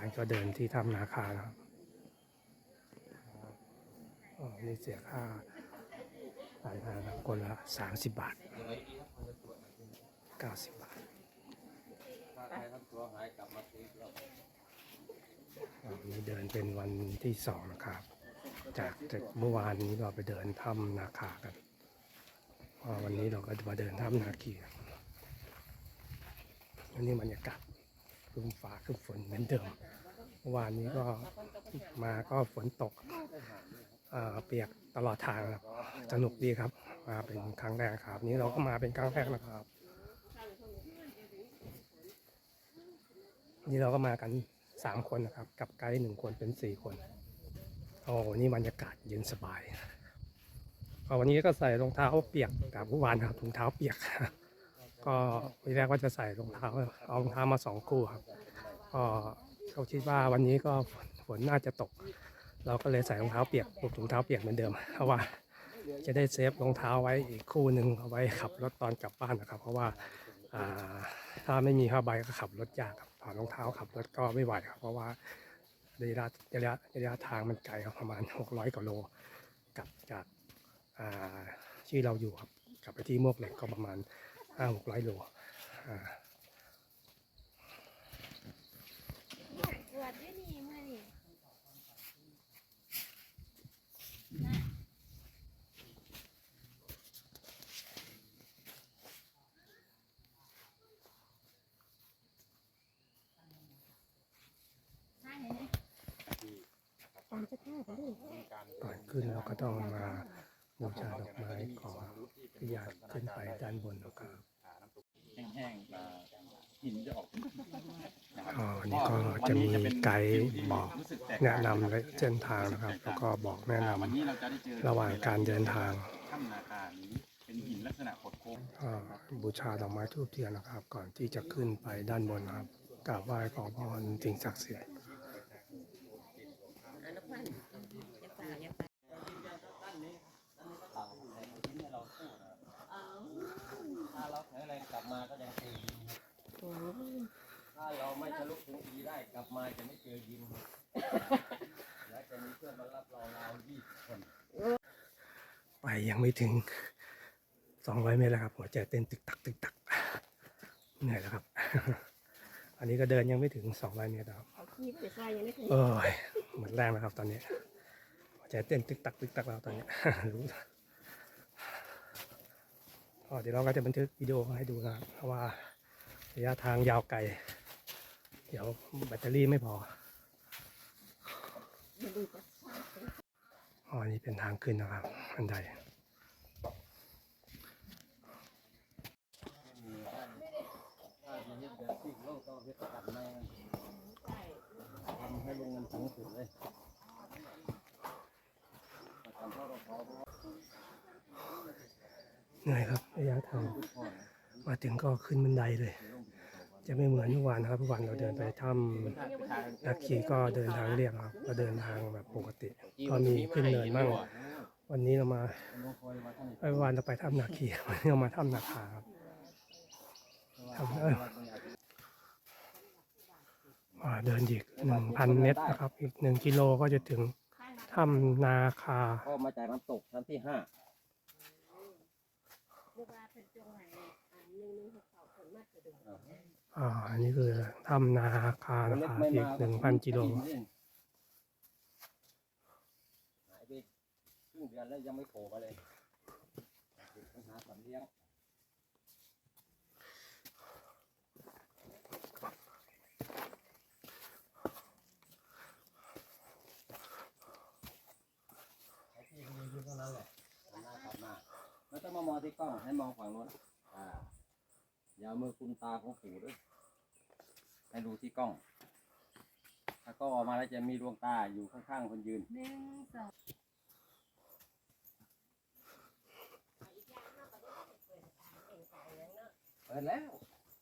านก็เดินที่ถ้ำนาคาครับอ๋อนี่เสียค่าผ่านทางคนละสามสิบบาทเก้าสิบบาทถ้าใครทำตัวหายกลับมาตีเราอ่านี่เดินเป็นวันที่สองนะครับ จากจากเมื่อวานนี้เราไปเดินถ้ำนาคากันวันนี้เราก็จะมาเดินถ้ำนาคีอันนี้บรรยากาศ ครึ้มฟ้าครึ้มฝนเหมือนเดิมเมื่อวานนี้ก็มาก็ฝนตกเปียกตลอดทางครับสนุกดีครับ มาเป็นครั้งแรกครับ นี้เราก็มาเป็นครั้งแรกนะครับ นี่เราก็มากันสามคนนะครับ กับไกด์หนึ่งคนเป็นสี่คนโอ้นี่บรรยากาศเย็นสบายวันนี้ก็ใส่รองเท้าเปียกกับเมื่อวานครับรองเท้าเปียก ก็วันแรกว่าจะใส่รองเท้าเอารองเท้ามาสองคู่ครับก็เขาคิดว่าวันนี้ก็ฝนน่าจะตก เราก็เลยใส่รองเท้าเปียกปลุกถุงเท้าเปียกเหมือนเดิมเพราะว่าจะได้เซฟรองเท้าไว้อีกคู่หนึ่งเอาไว้ขับรถตอนกลับบ้านนะครับ เพราะว่าถ้าไม่มีผ้าใบก็ขับรถยากครับถอดรองเท้าขับรถก็ไม่ไหวครับ เพราะว่าระยะระยะระยะทางมันไกลครับประมาณ 600กว่าโลกลับจากอ่าที่เราอยู่ครับกลับไปที่มวกเหล็กก็ประมาณ 5 600โลอ่าตรวจด้วยนี่มื่อนี่ใช่ไหมตาดิก่อนขึ้นเราก็ต้องมาบูชาดอกไม้ขอที่อยากขึ้นไปด้านบนนะครับ แห้งๆอ่าหินจะออกอ๋อนี่ก็จะมีไกด์บอกรู้สึกแตกแนะนำและเส้นทางนะครับ แล้วก็บอกแนะนวันนี้เราจะได้เจอำระหว่างการเดินทางถ้ำนาคานี้เป็นหินลักษณะขดโค้ง ก็บูชาดอกไม้ทูบเทียนนะครับ ก่อนที่จะขึ้นไปด้านบนนะครับกราบไหว้ขอพรสิ่งศักดิ์สิทธิ์ อนุพันธ์อย่าฝ่าอย่าฝ่า ถ้าเราแข็งแรงกลับมาก็ยังเจอยิม โอ้ ถ้าเราไม่ทะลุถึงอีได้กลับมาจะไม่เจอยิมและจะมีเพื่อนมารับเราราวยี่สิบคนไปยังไม่ถึง 200 เมตรแล้วครับ หัวใจเต้นตึกตักตึกตักเหนื่อยแล้วครับ อันนี้ก็เดินยังไม่ถึง 200 เมตรครับเขาขี้ไปใส่ยังไม่ถึงเอ้ยหมดแรงแล้วครับตอนนี้ หัวใจเต้นตึกตักตึกตักแล้วตอนนี้รู้ก็เดี๋ยวเราก็จะบันทึกวิดีโอให้ดูนะครับเพราะว่าระยะทางยาวไกล เดี๋ยวแบตเตอรี่ไม่พออ๋อนี่เป็นทางขึ้นนะครับบันไดเหนื่อยครับระยะทางมาถึงก็ขึ้นบันไดเลย จะไม่เหมือนเมื่อวานนะครับเมื่อวานเราเดินไปถ้ำนาคีก็เดินทางเรียบครับเราเดินทางแบบปกติ ก็มีขึ้นเนินบ้างวันนี้เรามาเมื่อวานเราไปถ้ำนาคีวันนี้เรามาถ้ำนาคาครับทำเอออ่าเดินอีกหนึ่งพันเมตรนะครับ อีกหนึ่งกิโลก็จะถึงถ้ำนาคา ก็มาจากน้ำตกชั้นที่ห้าลูกว่าเป็นจงไหนอ่าหนึ่งหนึ่งหกสองคนมาจะดู อ่าอันนี้คือถ้ำนาคานะครับอีกหนึ่งพันกิโลหายไปครึ่งเดือนแล้วยังไม่โผล่มาเลยปัญหาสัตว์เลี้ยงไอ้ที่ดีๆเท่านั้นแหละหันหน้ากลับมาไม่ต้องมามองที่กล้องให้มองฝั่งโน้นอ่าอย่าเอามือคุมตาของปู่ด้วย ให้ดูที่กล้อง ถ้ากล้องออกมาแล้วจะมีดวงตาอยู่ข้างๆคนยืน หนึ่งสองเปิดแล้ว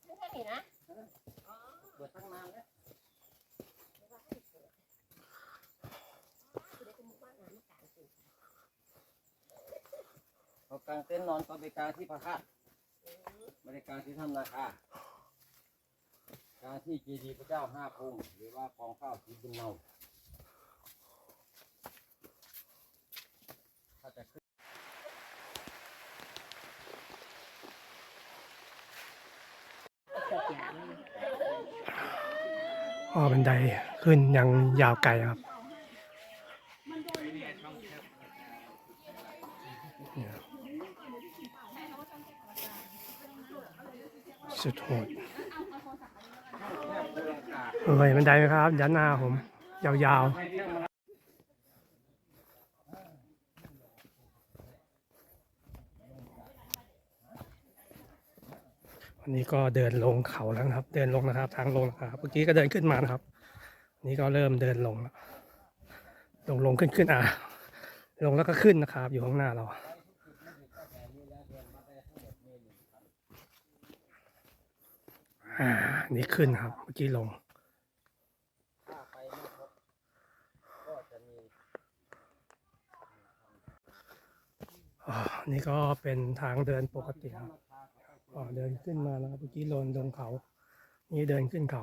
ไม่ใช่นี่นะเปิดตั้งนานแล้วคือได้เป็นหมู่บ้านน้ำมากลางสิพอกลางเต็นท์นอนก็ไปกลางที่พระธาตุไม่ได้กลางที่ถ้ำนาคา การที่เจดีย์พระเจ้าห้าพระองค์หรือว่ากองข้าวสีบุญเนาถ้าจะขึ้นอ๋อบันไดขึ้นยังยาวไกลครับสุดโหด เออเห็นบันไดไหมครับด้านหน้าผม ยาวๆวันนี้ก็เดินลงเขาแล้วนะครับ เดินลงนะครับ ทางลงนะครับเมื่อกี้ก็เดินขึ้นมานะครับ นี่ก็เริ่มเดินลงแล้วลงลงขึ้นขึ้นอะลงแล้วก็ขึ้นนะครับ อยู่ข้างหน้าเรา อ่า นี่ขึ้นครับ เมื่อกี้ลง ถ้าไปไม่ครบก็จะมี อ่า นี่ก็เป็นทางเดินปกติครับเดินขึ้นมาแล้วเมื่อกี้ลงลงเขา นี่เดินขึ้นเขา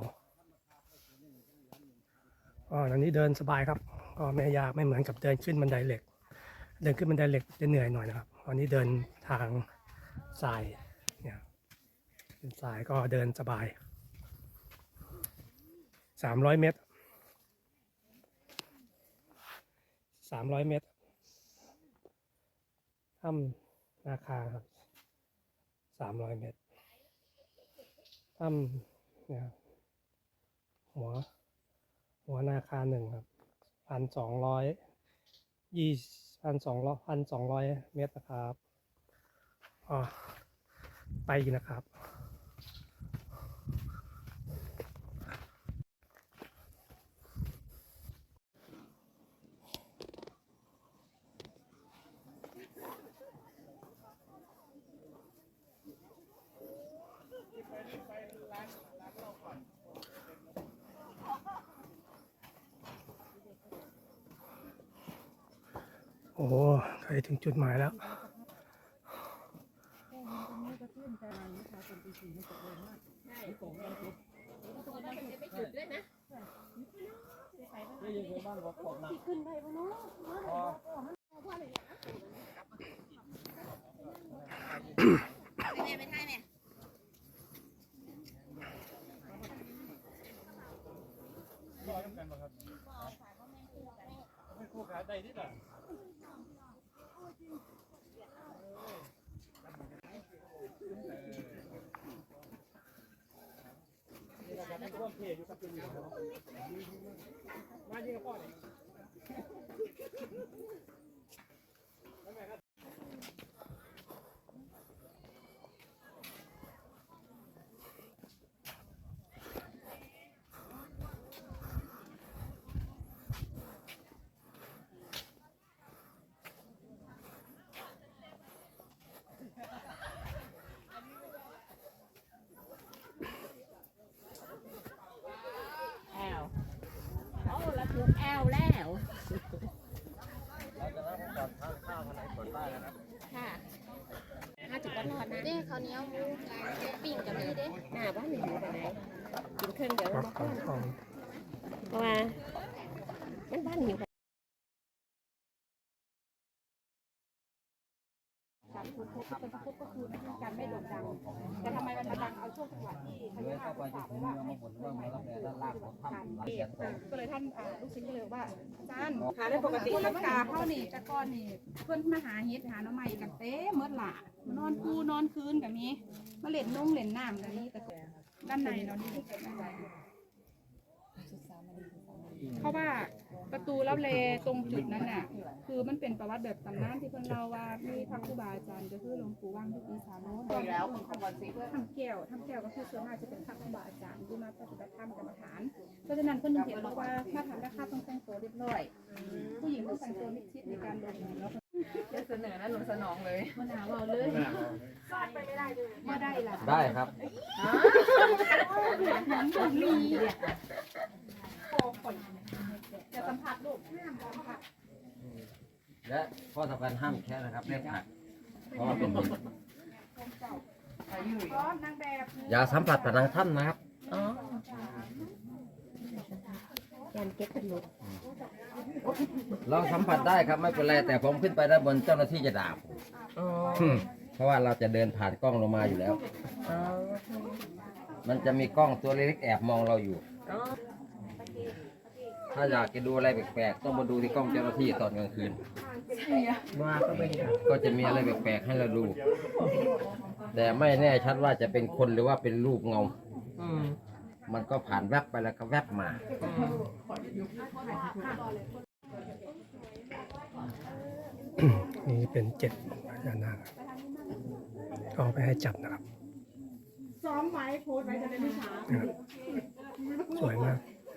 อ๋ออันนี้เดินสบายครับ ก็ไม่ยากไม่เหมือนกับเดินขึ้นบันไดเหล็ก เดินขึ้นบันไดเหล็กจะเหนื่อยหน่อยนะครับวันนี้เดินทางทรายเนี่ยเป็นทรายก็เดินสบายสามร้อยเมตรสามร้อยเมตร ถ้ำนาคาครับสามร้อยเมตรถ้ำเนี่ยหัว หัวนาคาหนึ่งครับพันสองร้อยยี่พันสองร้อยพันสองร้อยเมตรนะครับอ๋อไปนะครับ โอ้ใกล้ถึงจุดหมายแล้ว ที่ขึ้นไปบนนู้น แอลโอ้แล้วถูกแอลแล้ว เราจะรับก่อนทานข้าวอะไรเปิดบ้านนะครับ ค่ะห้าจุดร้อนๆนะ เด้ข้าวเหนียวหมูปิ้งกับนี่เด้ หน้าบ้านหนูอยู่ไหนกินเครื่องเดี๋ยว วั มา ด ก่ เขา อน ทอง เพราะว่ามันบ้านอยู่การพูดพูดเป็นพูดก็คือการไม่โด่งดัง แต่ทำไมมันมาดังเอาช่วงจังหวะที่พเลื้อญายเข้าไปจะถึงเมืองมาบ่นว่าเมืองรับแรงด้านล่างของถ้ำหลายแสนคนก็เลยท่านอ่าลูกชิ้นก็เลยบอกว่าอาจารย์หาได้ปกติรักษาเขานี่แต่ก่อนนี่เพื่อนมาหาเฮ็ดหาหน่อไม้กันเต้เมื่อละมานอนคูนอนคืนกับมีมาเล่นนุ่งเล่นน้ำกันนี่แต่ด้านในเนาะนี่ด้านในเพราะว่า ประตูรับเลตรงจุดนั้นน่ะ คือมันเป็นประวัติแบบตำนานที่เพิ่นเล่าว่ามีพระครูบาอาจารย์ก็คือหลวงปู่ว่างที่ปีสามโน้นแล้วของขบวนสีเพื่อทำแก้วทำแก้วก็คือส่วนมากจะเป็นพระครูบาอาจารย์ที่มาปฏิบัติธรรมกรรมฐาน เพราะฉะนั้นเพิ่นถึงเห็นบอกว่ามาทำราคาต้องแต่งตัวเรียบร้อย ผู้หญิงต้องแต่งตัวมิดชิดในการลงมือแล้วจะเสนอนะหนูสนองเลยมะนาวเอาเลยไม่ได้ล่ะได้ครับมี จะสัมผัสลูกห้ามสัมผัสและข้อสำคัญห้ามแค่นะครับเล็บหักเพราะว่าเป็นหินร้อนนางแบบอย่าสัมผัสผนังถ้ำนะครับอ๋อนเก็บเป็นรถเราสัมผัสได้ครับไม่เป็นไรแต่ผมขึ้นไปด้านบนเจ้าหน้าที่จะด่าผมอืมเพราะว่าเราจะเดินผ่านกล้องลงมาอยู่แล้ว มันจะมีกล้องตัวเล็กๆแอบมองเราอยู่ ถ้าอยากจะดูอะไรแปลกๆต้องมาดูที่กล้องเจ้าหน้าที่ตอนกลางคืนก็จะมีอะไรแปลกๆให้เราดู แต่ไม่แน่ชัดว่าจะเป็นคนหรือว่าเป็นรูปเงามันก็ผ่านแวบไปแล้วก็แวบมานี่เป็นเจ็ดพญานาคก็เอาไปให้จับนะครับซ้อมไว้โพสต์ไว้จะได้ไม่ช้านะครับสวยมาก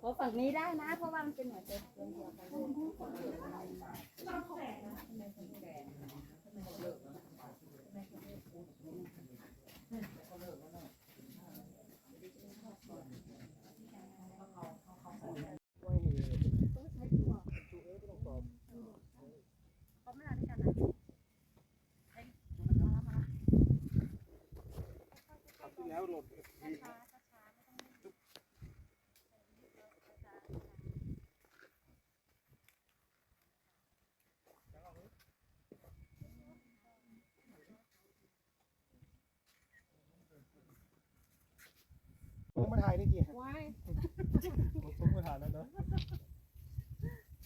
พราะฝั่งนี้ได้นะ เพราะว่ามันเป็นหัวใจดวงเดียวกัน ผมมาถ่ายนี่กี่ว้ายผมมาถ่ายแล้วเนาะ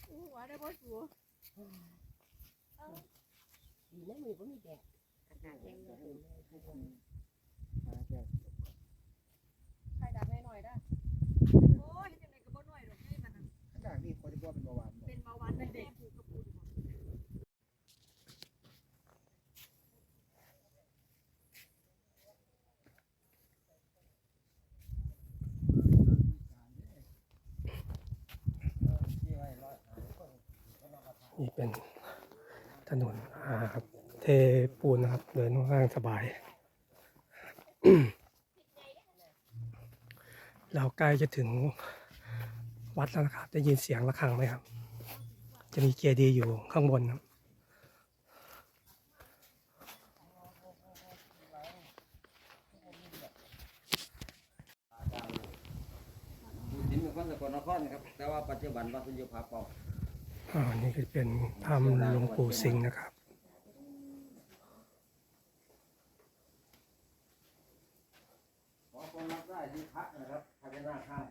หัวได้บ่สัวดีนะมือบ่มีแดดอากาศแห้งเลยใครดับให้หน่อยได้โอ้ยจังไดก็บ่หน่อยดอกนี่มันขนาดนี้เขาจะบอกเป็นเบาหวานเป็นเบาหวานเป็นเด็กถูกกระปุก นี่เป็นถนนอ่าเทปูนนะครับ เดินค่อนข้างสบาย เราใกล้จะถึงวัดแล้วนะครับได้ยินเสียงระฆังไหมครับ จะมีเจดีย์อยู่ข้างบนครับ อยู่ที่นครสกลนครครับ แต่ว่าปัจจุบันวัดสุญญภาปอง อ่านี่คือเป็นถ้ำหลวง ปู่สิงห์นะครับขอคนรับได้ที่พักนะครับพญานาคข้าง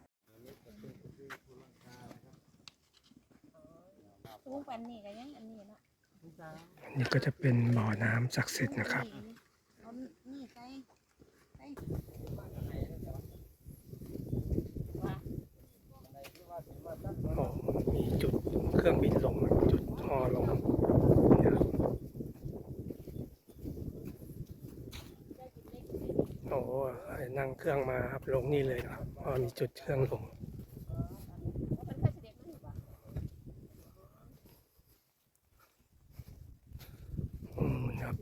สูงกว่านี้ก็ยังอันนี้เนาะนี่ก็จะเป็นบ่อน้ำศักดิ์สิทธิ์นะครับ เอานี่ใส่ใส่โอ้มีจุดเครื่องบินลงนะครับจุดฮอลงเนี่ยครับโอ้ให้ นั่งเครื่องมาครับลงนี่เลยนะครับพอมีจุดเครื่องลงมันเคยเสด็จมาหรือเปล่าอืมครับ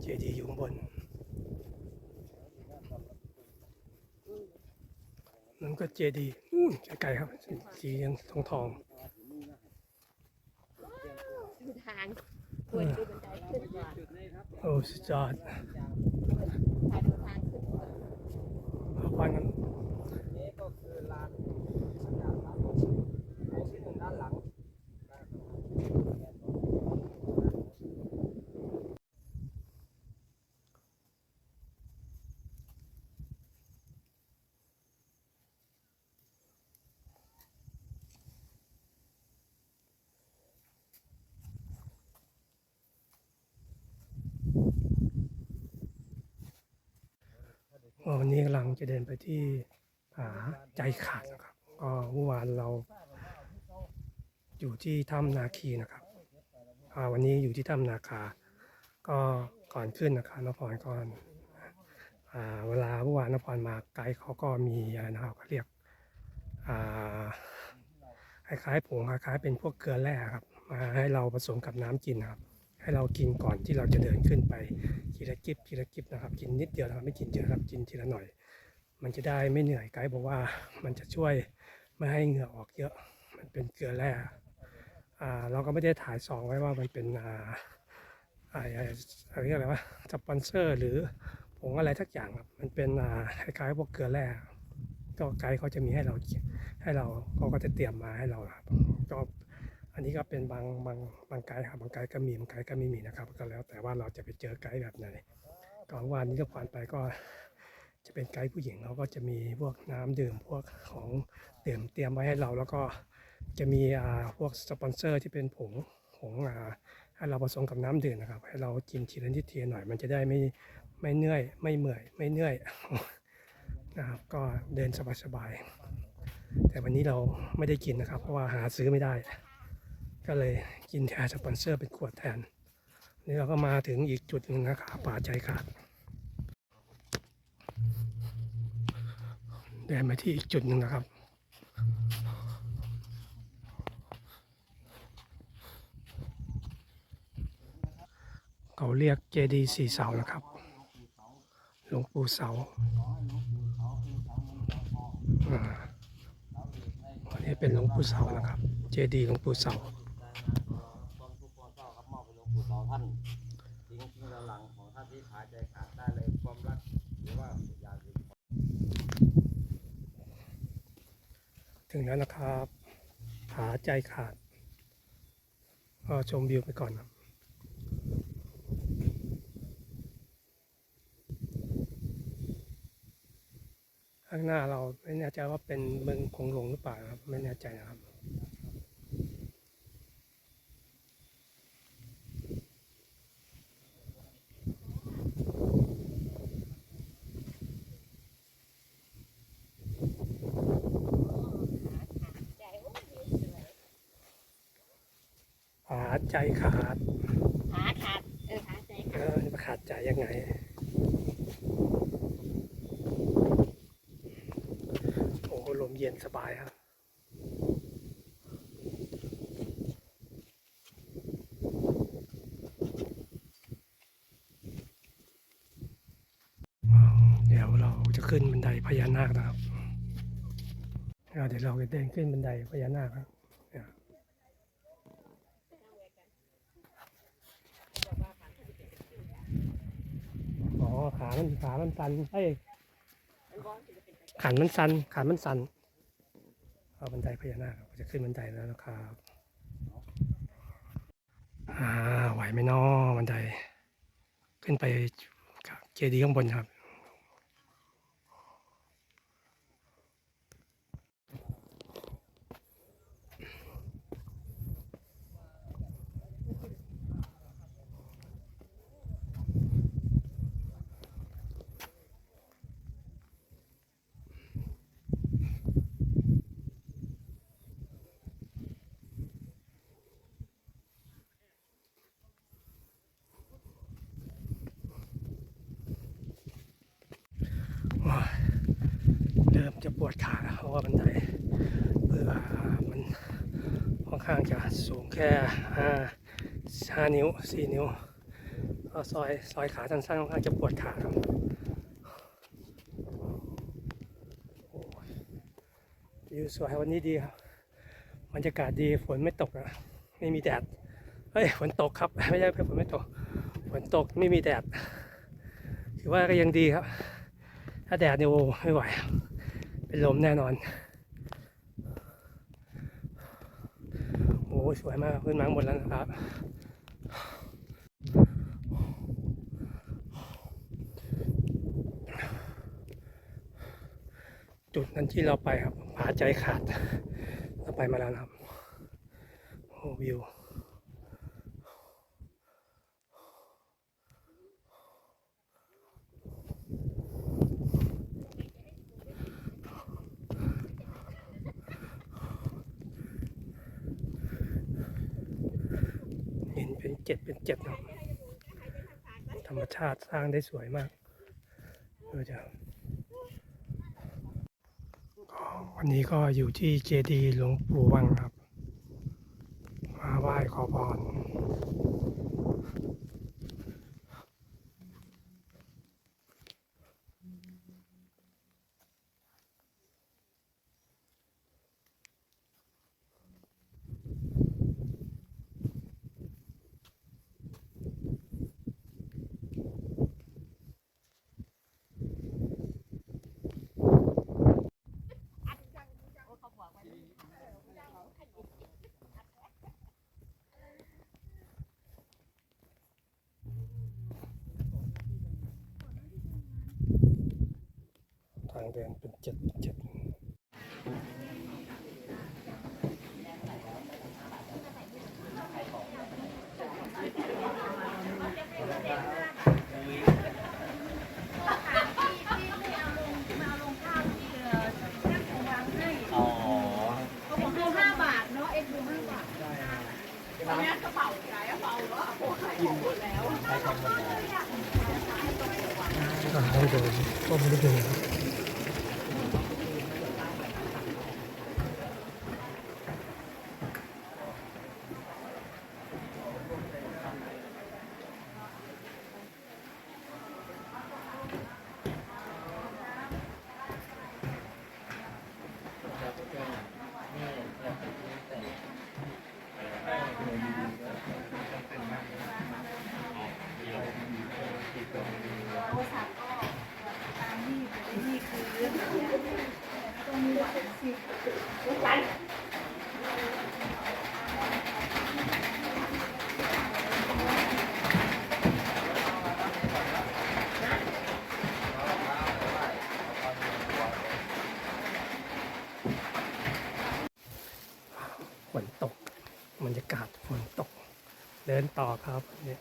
เจดีย์อยู่ข้างบนนั่นก็เจดีย์นู่นไกลๆครับ สียังทองทองดูทางควรดูบันไดขึ้นก่อนๆโอ้สุดยอดถ้าดูทางขึ้นก่อน เอาควันนั้น นี่ก็คือลานสัญญาณครับองค์ที่หนึ่งด้านหลัง น วันนี้กำลังจะเดินไปที่ผาใจขาดนะครับ ก็เมื่อวานเราอยู่ที่ถ้ำนาคีนะครับวันนี้อยู่ที่ถ้ำนาคา ก็ก่อนขึ้นนะครับนพรก่อนอเวลาเมื่อวานนพรมาไกด์เขาก็มีอะไรนะครับเขาเรียกคล้ายๆผงคล้ายๆเป็นพวกเกลือแร่ครับ มาให้เราผสมกับน้ำกินครับ ให้เรากินก่อนที่เราจะเดินขึ้นไปทีละกิบทีละกิบนะครับ กินนิดเดียวนะครับไม่กินเยอะครับกินทีละหน่อย มันจะได้ไม่เหนื่อยไกด์บอกว่ามันจะช่วยไม่ให้เหงื่อออกเยอะ มันเป็นเกลือแร่อ่าเราก็ไม่ได้ถ่ายซองไว้ว่ามันเป็นอ่าอะไรเรียกอะไรวะสปอนเซอร์ หรือผงอะไรทักอย่างครับมันเป็นอ่าคล้ายๆพวกเกลือแร่ก็ไกด์เขาจะมีให้เราให้เราเขาก็จะเตรียมมาให้เราครับก็ อันนี้ก็เป็นบางบางบางไกด์ครับบางไกด์ก็มีบางไกด์ก็ไม่มีนะครับ ก็แล้วแต่ว่าเราจะไปเจอไกด์แบบไหนก่อนวันนี้ก็ผ่านไปก็จะเป็นไกด์ผู้หญิงเขาก็จะมีพวกน้ำดื่มพวกของดื่มเตรียมไว้ให้เราแล้วก็จะมีอ่าพวกสปอนเซอร์ที่เป็นผงผงอ่าให้เราผสมกับน้ำดื่มนะครับ ให้เรากินทีละนิดทีหน่อยมันจะได้ไม่ไม่เหนื่อยไม่เมื่อยไม่เหนื่อยนะครับก็เดินสบายๆแต่วันนี้เราไม่ได้กินนะครับ เพราะว่าหาซื้อไม่ได้ ก็เลยกินแทนสปอนเซอร์เป็นขวดแทน นี่เราก็มาถึงอีกจุดหนึ่งนะครับป่าใจขาดเดินมาที่อีกจุดหนึ่งนะครับ เขาเรียกเจดีสี่เสานะครับ หลวงปู่เสาอ่าอันนี้เป็นหลวงปู่เสานะครับ เจดีหลวงปู่เสา ต้นทุกคนเศร้าครับมอบไป หลวงปู่เสาท่านทิ้งทิ้งหลังของท่านที่หายใจขาดได้เลยความรักหรือว่าอยางอื่นถึงแล้วนะครับผาใจขาดก็ชมวิวไปก่อนครับข้างหน้าเราไม่แน่ใจว่าเป็นเมืองคงหลงหรือเปล่าครับ ไม่แน่ใจนะครับ ผา ใจขาด ขาขาด เออขาใจเออจะขาดใจยังไง โอ้โหลมเย็นสบายครับ เดี๋ยวเราจะขึ้นบันไดพญานาคนะครับอ่าเดี๋ยวเราจะเดินขึ้นบันไดพญานาคครับเนี่ยอ๋อ ขามันขามันสันเอ้ยขันมันสันขันมันสันเอาบันไดพญานาคครับจะขึ้นบันไดแล้วนะครับอ่าไหวไหมน้อบันได ขึ้นไปกับเจดีย์ข้างบนครับ โอ้ยเริ่มจะปวดขาแล้วเพราะว่าบันไดเพื่อมันค่อนข้างจะสูงแค่ห้าหนิ้วสี่นิ้วก็ซอยซอยขาสั้นๆค่อนข้างจะปวดขาครับวิวสวยวันนี้ดีครับบรรยากาศดีฝนไม่ตกนะไม่มีแดดเฮ้ยฝนตกครับไม่ใช่ฝนไม่ตกฝนตกไม่มีแดดถือว่าก็ยังดีครับ ถ้าแดดเนี่ยโอ้ไม่ไหว เป็นลมแน่นอน โอ้ สวยมากขึ้นมาหมดแล้วนะครับจุดนั้นที่เราไปครับผาใจขาด เราไปมาแล้วนะครับ โอ้วิว เจ็ดเป็นเจ็ดนะธรรมชาติสร้างได้สวยมากดูจะวันนี้ก็อยู่ที่เจดีหลวงปู่วังครับ มาไหว้ขอพร ทางเดินเป็นเจ็ดเป็นเจ็ดอ๋อเขาบอกดูห้าบาทเนาะเอ็นดูห้าบาทตอนนี้กระเป๋าขายกระเป๋าแล้วโอ้ขายของหมดแล้ว ทางเดินก็ไม่ได้เดินครับ ฝนตกบรรยากาศฝนตก เดินต่อครับเนี่ย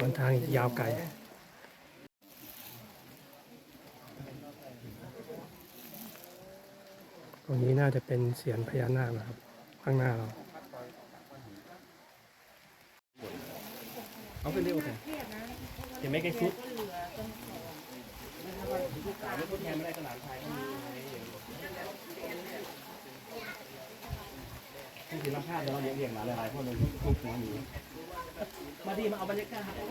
บนทางยาวไกลตรงนี้น่าจะเป็นเสียนพญานาคนะครับ ข้างหน้าเราเอาไปเร็วกันเห็นไหมไก่ฟุต ที่คือราคาเดี๋ยวเราเลี้ยงเลี้ยงมาหลายคนเลยทุกหัวหนีมาดีมาเอาบรรยากาศก็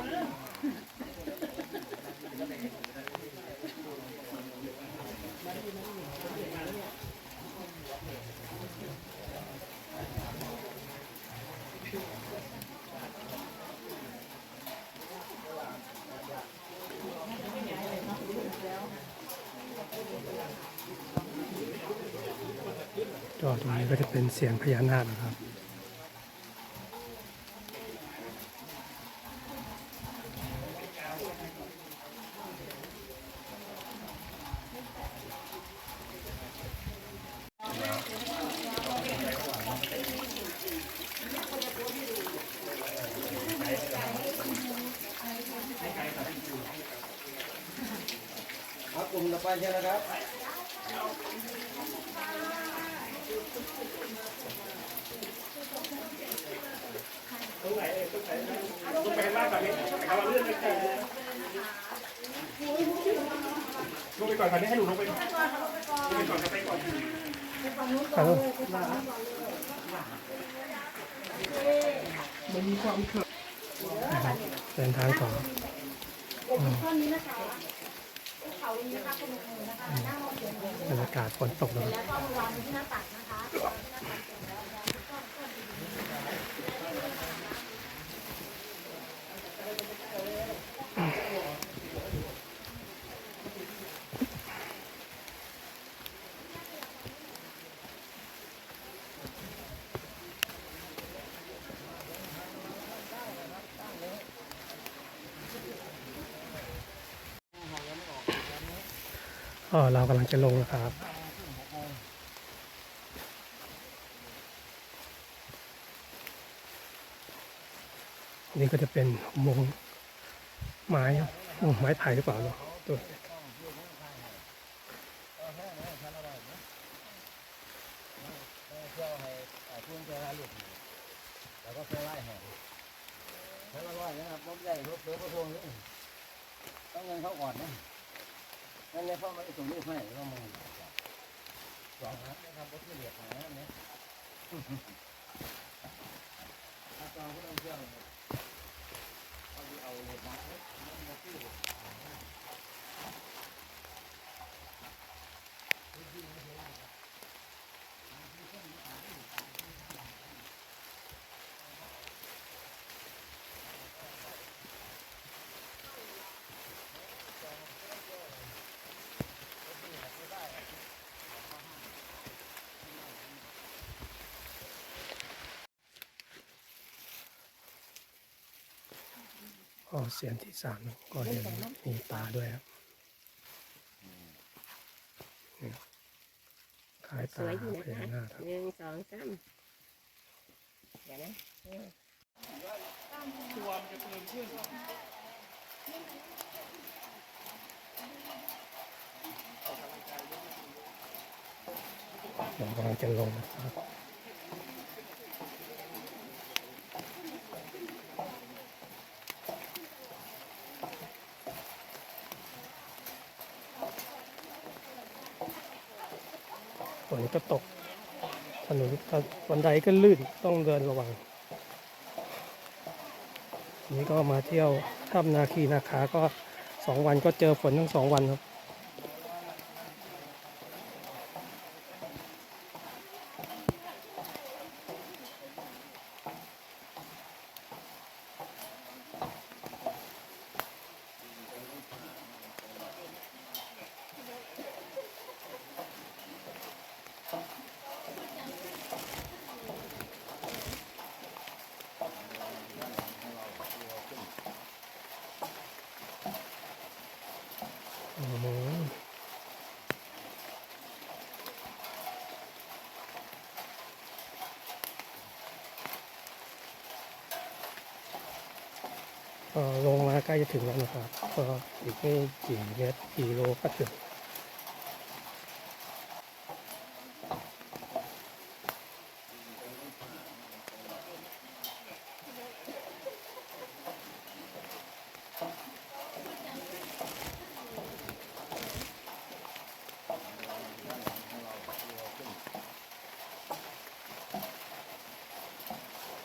ตรงนี้ก็จะเป็นเสียงพญานาคนะครับครับกลุ่มต่อไปเชิญนะครับ ลงไปก่อนค่ะนี่ให้หนูลงไปก่อนเอานะครับเดินทางต่ออืมท่อนนี้นะคะเขาอย่างนี้นะคะคุณลุงนะคะนั่งรอเสียงเลยบรรยากาศฝนตกนะครับแล้วก็เอามาวางไว้ที่หน้าตักนะคะ ก็เรากำลังจะลงนะครับนี่ก็จะเป็นอุโมงค์ไม้อุโมงไม้ไผ่หรือเปล่าเนาะตัว ก็เคยไล่แห่แล้วละร้อยนะครับผมใหญ่รถเสือประทวงนี่ต้องเงินเขาก่อนนะนั่นเลยเข้ามาส่งลูกให้ก็มึงสองนัดนะครับรถที่เหลือหาเนี่ยถ้าจองก็ต้องเชื่อเลยเอาดีเอาเลยนะมันมาที่ ก็เสียงที่สามก็เห็นมีปลาด้วยครับขายปสลาวยอยู่พนะญาคะนาคครับหนึ่งสองสามเดี๋ยวนะตัวมันจะเพิ่มขึ้นผมกำลังจะลงนะครับ ฝนก็ตก ถนนก็บันไดก็ลื่นต้องเดินระวัง นี่ก็มาเที่ยวถ้ำนาคีนาคาก็สองวันก็เจอฝนทั้งสองวันครับ อืมก็ ลงมาใกล้จะถึงแล้วนะครับก็อีกไม่กี่เมตรกี่โลก็ถึง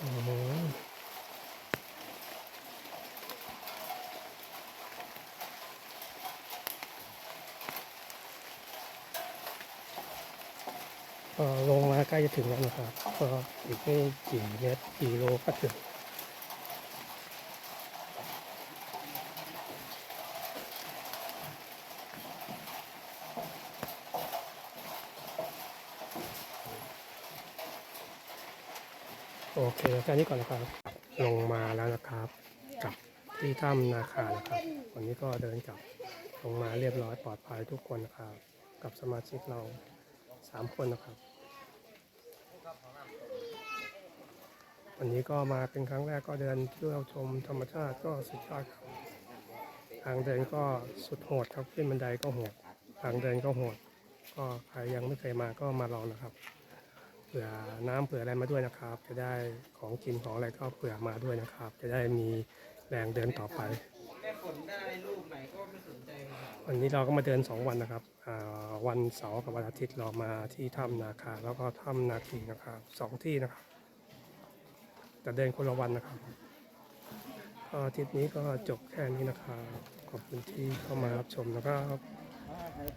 อืมก็ลงมาใกล้ จะถึงแล้วนะครับ ก็อีกไม่กี่เมตรกี่โลก็ถึงโอเคแค่นี้ก่อนนะครับ ลงมาแล้วนะครับกลับที่ถ้ำนาคานะครับ วันนี้ก็เดินกลับลงมาเรียบร้อยปลอดภัยทุกคนนะครับ กับสมาชิกเราสามคนนะครับ วันนี้ก็มาเป็นครั้งแรกก็เดินเที่ยวชมธรรมชาติก็สุดยอดครับทางเดินก็สุดโหดครับขึ้นบันไดก็โหดทางเดินก็โหด ก็ใครยังไม่เคยมาก็มาลองนะครับเผื่อน้ำเผื่ออะไรมาด้วยนะครับ จะได้ของกินของอะไรก็เผื่อมาด้วยนะครับ จะได้มีแรงเดินต่อไปวันนี้เราก็มาเดิน 2 วันนะครับวันเสาร์กับวันอาทิตย์เรามาที่ถ้ำนาคาแล้วก็ถ้ำนาคีนะครับสองที่นะครับ แต่เดินคนละวันนะครับก็ทิปนี้ก็จบแค่นี้นะครับ ขอบคุณที่เข้ามารับชมนะครับ